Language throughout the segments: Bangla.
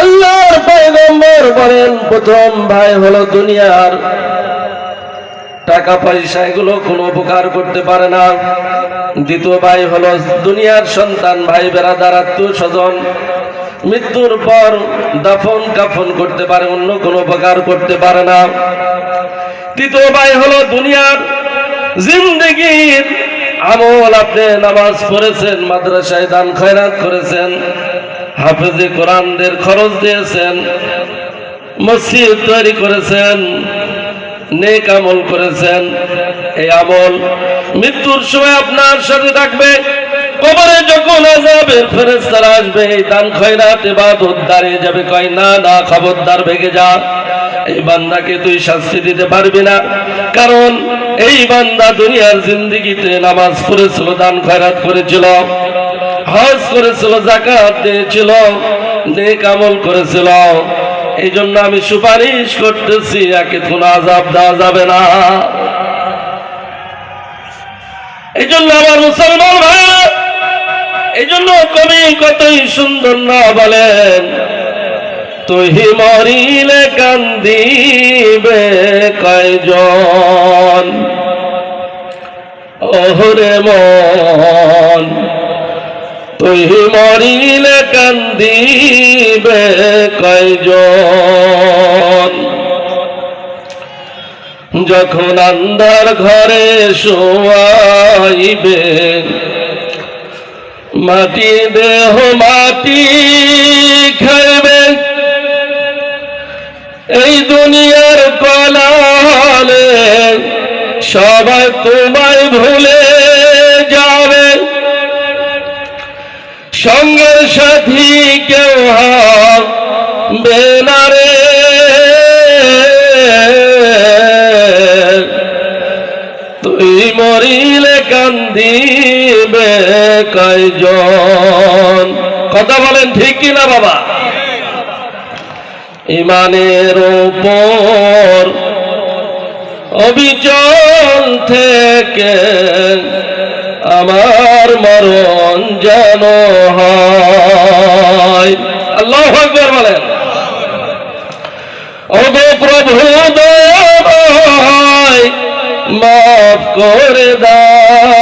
আল্লাহর পয়গম্বর বলেন, প্রথম ভাই হলো দুনিয়ার। টাকা পয়সা এগুলো কোনো উপকার করতে পারে না। দ্বিতীয় ভাই হলো দুনিয়ার সন্তান, ভাই বেড়া দ্বারা তু স্বজন মৃত্যুর পর দাফন কাফন করতে পারে, অন্য কোনো উপকার করতে পারে না। তৃতীয় ভাই হলো দুনিয়ার জিন্দগির আমল আপনি নামাজ পড়েছেন, মাদ্রাসায় দান খয়রাত করেছেন, হাফেজে কোরআনদের খরচ দিয়েছেন, মসজিদ তৈরি করেছেন, নেক আমল করেছেন, এই আমল মৃত্যুর সময় আপনার সাথে থাকবে। কবরে যখন আজাবের ফেরেস্তারা আসবে, এই দান খয়রাত এবাদত দাঁড়িয়ে যাবে। কয়, না না, খবরদার, ভেগে যা। এই বান্দাকে তুই শাস্তি দিতে পারবি না। কারণ এই বান্দা দুনিয়ার জিন্দিগিতে নামাজ পড়েছিল, দান খয়রাত করেছিল, হজ করেছিল জাকাত দিয়েছিল, নেক আমল করেছিল। এই জন্য আমি সুপারিশ করতেছি, একে কোনো আজাব দেওয়া যাবে না। এই জন্য আমার মুসলমান এই জন্য কবি কতই সুন্দর না বলেন তুহি মরিলে কান্দিবে কয়জন? ওহরে মন, তুই মরিলে কান্দিবে কয়জন? যখন আন্ধার ঘরে শোয়াইবে মাটি দেহ, মাটি খাইবে এই দুনিয়ার কলালে সবাই তোমায় ভুলে যাবে। সঙ্গের সাথী কেউ হবে কয়জন কথা বলেন ঠিক কিনা বাবা? ইমানের ওপর অবিচল থেকে আমার মরণ যেন হয়। আল্লাহ আকবর বলেন। ওগো প্রভু দয়াময়, মাফ করে আমার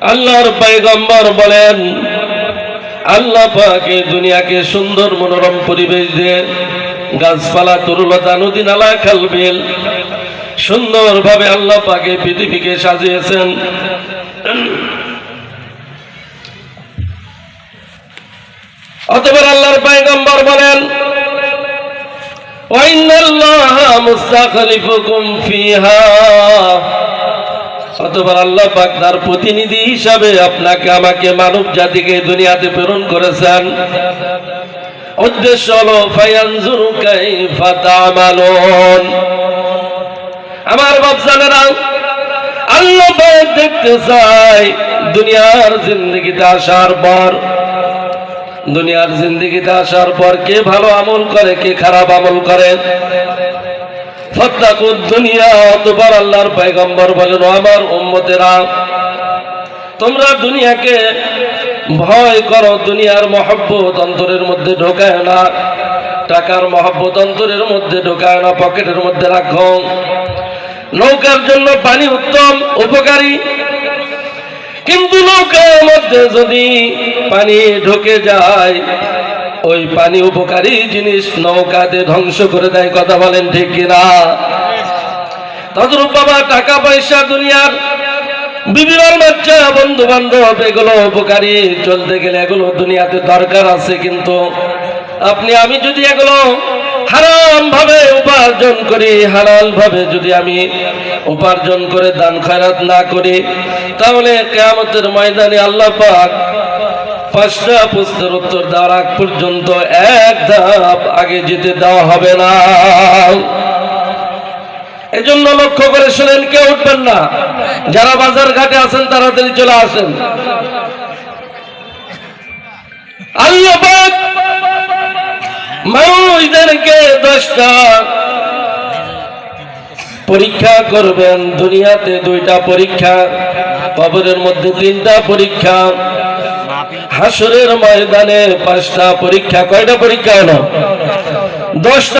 আল্লাহর পায়গম্বর বলেন, আল্লাহ পাকে দুনিয়াকে সুন্দর মনোরম পরিবেশ দিয়ে গাছপালা, তরুলতা, নদী, নালা, খালবিল সুন্দরভাবে আল্লাহ পাকে পৃথিবীকে সাজিয়েছেন। অতবার আল্লাহর পায়গম্বর বলেন, ওয়াইনাল্লাহ মুস্তাখলিফুকুম ফিহা। অতবার আল্লাহ পাক তার প্রতিনিধি হিসাবে আপনাকে আমাকে মানব জাতিকে দুনিয়াতে প্রেরণ করেছেন। উদ্দেশ্য হলো, ফায়ানজুরু কাইফা তা'মালুন। আমার বাপজানেরা, আল্লাহ পাক দেখতে চাই দুনিয়ার জিন্দগিতে আসার পর, দুনিয়ার জিন্দগিতে আসার পর কে ভালো আমল করে, কে খারাপ আমল করে। ফত্তাকুদ দুনিয়া? অতবার আল্লাহর পয়গম্বর বলেন আমার তোমরা দুনিয়াকে ভয় করো, দুনিয়ার মহব্বত অন্তরের মধ্যে ঢোকায় না, টাকার মহব্বত অন্তরের মধ্যে ঢোকায় না, পকেটের মধ্যে রাখো। নৌকার জন্য পানি উত্তম, উপকারী। কিন্তু নৌকার মধ্যে যদি পানি ঢুকে যায় ওই পানি উপকারী জিনিস নৌকাতে ধ্বংস করে দেয়, কথা বলেন ঠিক কিনা? তদ্রূপ বাবা টাকা পয়সা দুনিয়ার বিভিন্ন বাচ্চা বন্ধু বান্ধব এগুলো উপকারী। চলতে গেলে এগুলো দুনিয়াতে দরকার আছে, কিন্তু আপনি, আমি যদি এগুলো হারাম ভাবে উপার্জন করি হালাল ভাবে যদি আমি উপার্জন করে দান খয়রাত না করি, তাহলে কেয়ামতের ময়দানে আল্লাহ পাক পাঁচটা প্রশ্নের উত্তর দেওয়ার আগ পর্যন্ত এক ধাপ আগে যেতে দেওয়া হবে না। এজন্য লক্ষ্য করে শুনেন, কেউ উঠবেন না। যারা বাজার ঘাটে আছেন, তাড়াতাড়ি চলে আসেন। পরীক্ষা করবেন। দুনিয়াতে দুইটা পরীক্ষা, কবরের মধ্যে তিনটা পরীক্ষা। হাসরের ময়দানে পাঁচটা পরীক্ষা কয়টা পরীক্ষা হলো? দশটা